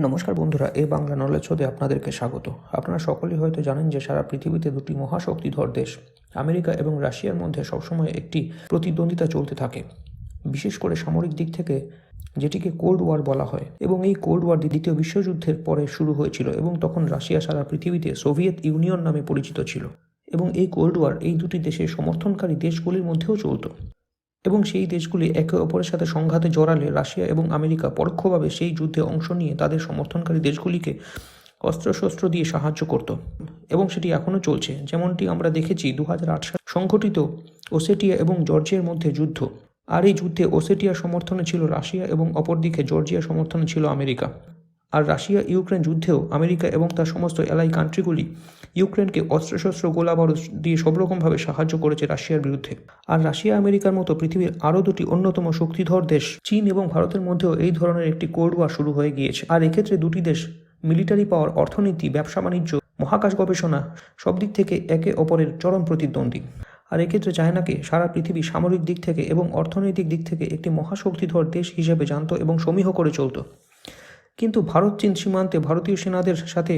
নমস্কার বন্ধুরা, এ বাংলা নলেজ শোতে আপনাদেরকে স্বাগত। আপনারা সকলেই হয়তো জানেন যে সারা পৃথিবীতে দুটি মহাশক্তিধর দেশ, আমেরিকা এবং রাশিয়ার মধ্যে সবসময় একটি প্রতিদ্বন্দ্বিতা চলতে থাকে। বিশেষ করে সামরিক দিক থেকে যেটিকে কোল্ড ওয়ার বলা হয় এবং এই কোল্ড ওয়ার দ্বিতীয় বিশ্বযুদ্ধের পরে শুরু হয়েছিল এবং তখন রাশিয়া সারা পৃথিবীতে সোভিয়েত ইউনিয়ন নামে পরিচিত ছিল। এবং এই কোল্ড ওয়ার এই দুটি দেশের সমর্থনকারী দেশগুলির মধ্যেও চলতো। এবং সেই দেশগুলি একে অপরের সাথে সংঘাতে জড়ালে রাশিয়া এবং আমেরিকা পরোক্ষভাবে সেই যুদ্ধে অংশ নিয়ে তাদের সমর্থনকারী দেশগুলিকে অস্ত্রশস্ত্র দিয়ে সাহায্য করত। এবং সেটি এখনও চলছে। যেমনটি আমরা দেখেছি দু হাজার আট সালে সংঘটিত ওসেটিয়া এবং জর্জিয়ার মধ্যে যুদ্ধ। আর এই যুদ্ধে ওসেটিয়া সমর্থনে ছিল রাশিয়া এবং অপরদিকে জর্জিয়া সমর্থনে ছিল আমেরিকা। আর রাশিয়া, ইউক্রেন যুদ্ধেও আমেরিকা এবং তার সমস্ত এলাই কান্ট্রিগুলি ইউক্রেনকে অস্ত্রশস্ত্র, গোলাবারুদ দিয়ে সব রকমভাবে সাহায্য করেছে রাশিয়ার বিরুদ্ধে। আর রাশিয়া, আমেরিকার মতো পৃথিবীর আরও দুটি অন্যতম শক্তিধর দেশ, চীন এবং ভারতের মধ্যেও এই ধরনের একটি কোল্ড ওয়ার শুরু হয়ে গিয়েছে। আর এক্ষেত্রে দুটি দেশ, মিলিটারি পাওয়ার অর্থনীতি, ব্যবসা, বাণিজ্য, মহাকাশ গবেষণা, সব দিক থেকে একে অপরের চরম প্রতিদ্বন্দ্বী। আর এক্ষেত্রে চায়নাকে সারা পৃথিবী সামরিক দিক থেকে এবং অর্থনৈতিক দিক থেকে একটি মহাশক্তিধর দেশ হিসেবে জানত এবং সমীহ করে চলত। কিন্তু ভারত, চীন সীমান্তে ভারতীয় সেনাদের সাথে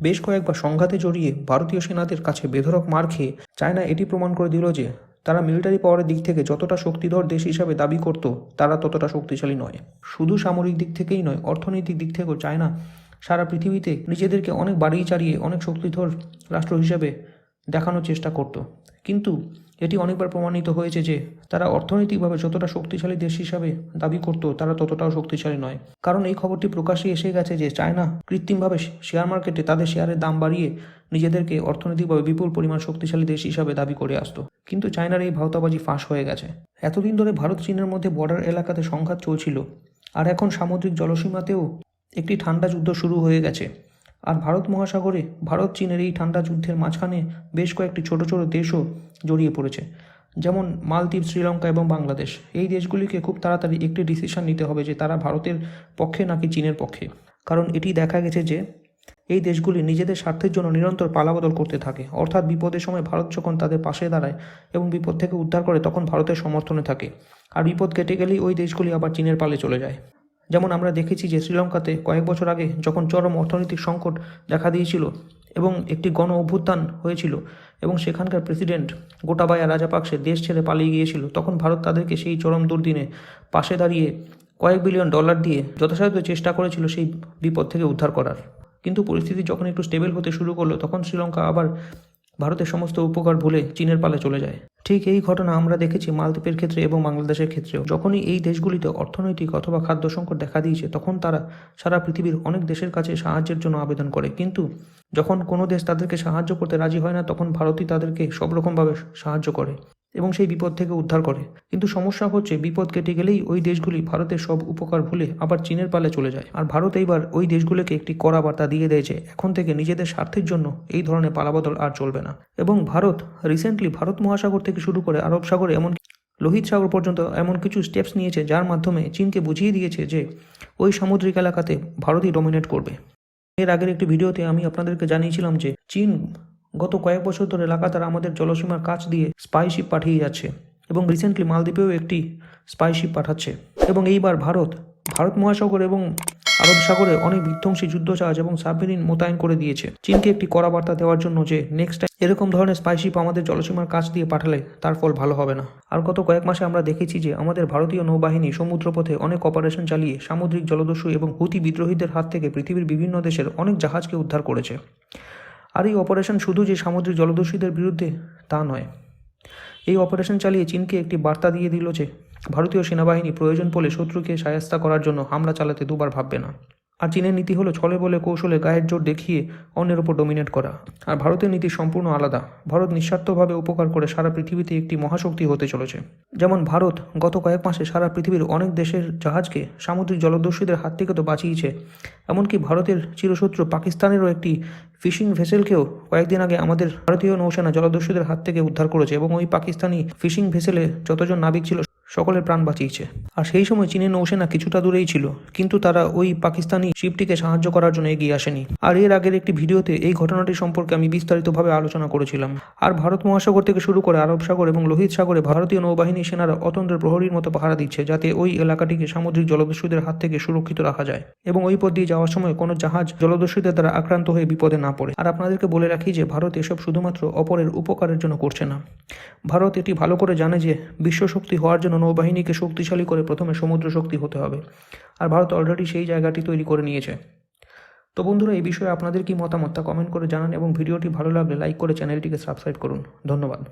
বেশ কয়েকবার সংঘাতে জড়িয়ে ভারতীয় সেনাদের কাছে বেধরক মার খেয়ে চায়না এটি প্রমাণ করে দিল যে তারা মিলিটারি পাওয়ারের দিক থেকে যতটা শক্তিধর দেশ হিসাবে দাবি করত, তারা ততটা শক্তিশালী নয়। শুধু সামরিক দিক থেকেই নয়, অর্থনৈতিক দিক থেকেও চায়না সারা পৃথিবীতে নিজেদেরকে অনেক বাড়িয়ে চাড়িয়ে অনেক শক্তিধর রাষ্ট্র হিসাবে দেখানোর চেষ্টা করত। কিন্তু এটি অনেকবার প্রমাণিত হয়েছে যে তারা অর্থনৈতিকভাবে যতটা শক্তিশালী দেশ হিসাবে দাবি করত তারা ততটাও শক্তিশালী নয়। কারণ এই খবরটি প্রকাশ্যে এসে গেছে যে চায়না কৃত্রিমভাবে শেয়ার মার্কেটে তাদের শেয়ারের দাম বাড়িয়ে নিজেদেরকে অর্থনৈতিকভাবে বিপুল পরিমাণ শক্তিশালী দেশ হিসাবে দাবি করে আসতো। কিন্তু চায়নার এই ভাওতাবাজি ফাঁস হয়ে গেছে। এতদিন ধরে ভারত চীনের মধ্যে বর্ডার এলাকাতে সংঘাত চলছিল আর এখন সামুদ্রিক জলসীমাতেও একটি ঠান্ডা যুদ্ধ শুরু হয়ে গেছে। আর ভারত মহাসাগরে, ভারত, চীনের এই ঠান্ডা যুদ্ধের মাঝখানে বেশ কয়েকটি ছোট ছোট দেশও জড়িয়ে পড়েছে। যেমন মালদ্বীপ, শ্রীলঙ্কা এবং বাংলাদেশ। এই দেশগুলিকে খুব তাড়াতাড়ি একটি ডিসিশন নিতে হবে যে তারা ভারতের পক্ষে নাকি চীনের পক্ষে। কারণ এটি দেখা গেছে যে এই দেশগুলি নিজেদের স্বার্থের জন্য নিরন্তর পালাবদল করতে থাকে। অর্থাৎ বিপদের সময় ভারত যখন তাদের পাশে দাঁড়ায় এবং বিপদ থেকে উদ্ধার করে, তখন ভারতের সমর্থনে থাকে। আর বিপদ কেটে গেলেই ওই দেশগুলি আবার চীনের পালে চলে যায়। যেমন আমরা দেখেছি যে শ্রীলঙ্কাতে কয়েক বছর আগে যখন চরম অর্থনৈতিক সংকট দেখা দিয়েছিল এবং একটি গণ অভ্যুত্থান হয়েছিল এবং সেখানকার প্রেসিডেন্ট গোটাবায়া রাজাপাকসে দেশ ছেড়ে পালিয়ে গিয়েছিল, তখন ভারত তাদেরকে সেই চরম দুর্দিনে পাশে দাঁড়িয়ে কয়েক বিলিয়ন ডলার দিয়ে যথাসাধ্য চেষ্টা করেছিল সেই বিপদ থেকে উদ্ধার করার। কিন্তু পরিস্থিতি যখন একটু স্টেবল হতে শুরু করল, তখন শ্রীলঙ্কা আবার ভারতের সমস্ত উপকার ভুলে চীনের পালে চলে যায়। ঠিক এই ঘটনা আমরা দেখেছি মালদ্বীপের ক্ষেত্রে এবং বাংলাদেশের ক্ষেত্রেও। যখনই এই দেশগুলিতে অর্থনৈতিক অথবা খাদ্য সংকট দেখা দিয়েছে, তখন তারা সারা পৃথিবীর অনেক দেশের কাছে সাহায্যের জন্য আবেদন করে। কিন্তু যখন কোনো দেশ তাদেরকে সাহায্য করতে রাজি হয় না, তখন ভারতই তাদেরকে সব রকমভাবে সাহায্য করে। এবং সেই বিপদ থেকে উদ্ধার করে। কিন্তু সমস্যা হচ্ছে, বিপদ কেটে গেলেই ওই দেশগুলি ভারতের সব উপকার ভুলে আবার চীনের পালে চলে যায়। আর ভারত এইবার ওই দেশগুলোকে একটি কড়া বার্তা দিয়ে দেয় যে এখন থেকে নিজেদের স্বার্থের জন্য এই ধরনের পালাবদল আর চলবে না। এবং ভারত রিসেন্টলি ভারত মহাসাগর থেকে শুরু করে আরব সাগর এমন লোহিত সাগর পর্যন্ত এমন কিছু স্টেপস নিয়েছে, যার মাধ্যমে চীনকে বুঝিয়ে দিয়েছে যে ওই সামুদ্রিক এলাকাতে ভারতই ডমিনেট করবে। এর আগের একটি ভিডিওতে আমি আপনাদেরকে জানিয়েছিলাম যে চীন গত কয়েক বছর ধরে লাগাতার আমাদের জলসীমার কাছ দিয়ে স্পাইশিপ পাঠিয়ে যাচ্ছে এবং রিসেন্টলি মালদ্বীপেও একটি স্পাইশিপ পাঠাচ্ছে। এবং এইবার ভারত ভারত মহাসাগর এবং আরব সাগরে অনেক বিধ্বংসী যুদ্ধজাহাজ এবং সাবমেরিন মোতায়েন করে দিয়েছে। চীনকে একটি কড়া বার্তা দেওয়ার জন্য যে নেক্সট টাইম এরকম ধরনের স্পাইশিপ আমাদের জলসীমার কাছ দিয়ে পাঠালে তার ফল ভালো হবে না। আর গত কয়েক মাসে আমরা দেখেছি যে আমাদের ভারতীয় নৌবাহিনী সমুদ্রপথে অনেক অপারেশন চালিয়ে সামুদ্রিক জলদস্যু এবং হুতি বিদ্রোহীদের হাত থেকে পৃথিবীর বিভিন্ন দেশের অনেক জাহাজকে উদ্ধার করেছে। আর এই অপারেশন শুধু যে সামুদ্রিক জলদস্যুদের বিরুদ্ধে, তা নয়। এই অপারেশন চালিয়ে চীনকে একটি বার্তা দিয়ে দিল যে, ভারতীয় সেনাবাহিনী প্রয়োজন পড়লে শত্রুকে সায়স্তা করার জন্য হামলা চালাতে দুবার ভাববে না। আর চীনের নীতি হলো ছলে বলে কৌশলে গায়ের জোর দেখিয়ে অন্যের ওপর ডমিনেট করা। আর ভারতের নীতি সম্পূর্ণ আলাদা। ভারত নিঃস্বার্থভাবে উপকার করে সারা পৃথিবীতে একটি মহাশক্তি হতে চলেছে। যেমন ভারত গত কয়েক মাসে সারা পৃথিবীর অনেক দেশের জাহাজকে সামুদ্রিক জলদস্যুদের হাত থেকে তো বাঁচিয়েছে। এমনকি ভারতের চিরশত্রু পাকিস্তানেরও একটি ফিশিং ভেসেলকেও কয়েকদিন আগে আমাদের ভারতীয় নৌসেনা জলদস্যুদের হাত থেকে উদ্ধার করেছে এবং ওই পাকিস্তানি ফিশিং ভেসেলে যতজন নাবিক ছিল সকলের প্রাণ বাঁচিয়েছে। আর সেই সময় চীনের নৌসেনা কিছুটা দূরেই ছিল, কিন্তু তারা ওই পাকিস্তানি শিপটিকে সাহায্য করার জন্য এগিয়ে আসেনি। আর এর আগের একটি ভিডিওতে এই ঘটনাটি সম্পর্কে আমি বিস্তারিতভাবে আলোচনা করেছিলাম। আর ভারত মহাসাগর থেকে শুরু করে আরব সাগর এবং লোহিত সাগরে ভারতীয় নৌবাহিনী সেনারা অতন্ত্র প্রহরীর মতো পাহারা দিচ্ছে, যাতে ওই এলাকাটিকে সামুদ্রিক জলদস্যুদের হাত থেকে সুরক্ষিত রাখা যায়। এবং ওই পথ দিয়ে যাওয়ার সময় কোনো জাহাজ জলদস্যুদের দ্বারা আক্রান্ত হয়ে বিপদে না পড়ে। আর আপনাদেরকে বলে রাখি যে, ভারত এসব শুধুমাত্র অপরের উপকারের জন্য করছে না। ভারত এটি ভালো করে জানে যে, বিশ্বশক্তি হওয়ার জন্য নৌবাহিনীকে শক্তিশালী করে প্রথমে সমুদ্র শক্তি হতে হবে। আর ভারত অলরেডি সেই জায়গাটি তৈরি করে নিয়েছে। তো বন্ধুরা, এই বিষয়ে আপনাদের কি মতামত তা কমেন্ট করে জানান এবং ভিডিওটি ভালো লাগলে লাইক করে চ্যানেলটিকে সাবস্ক্রাইব করুন। ধন্যবাদ।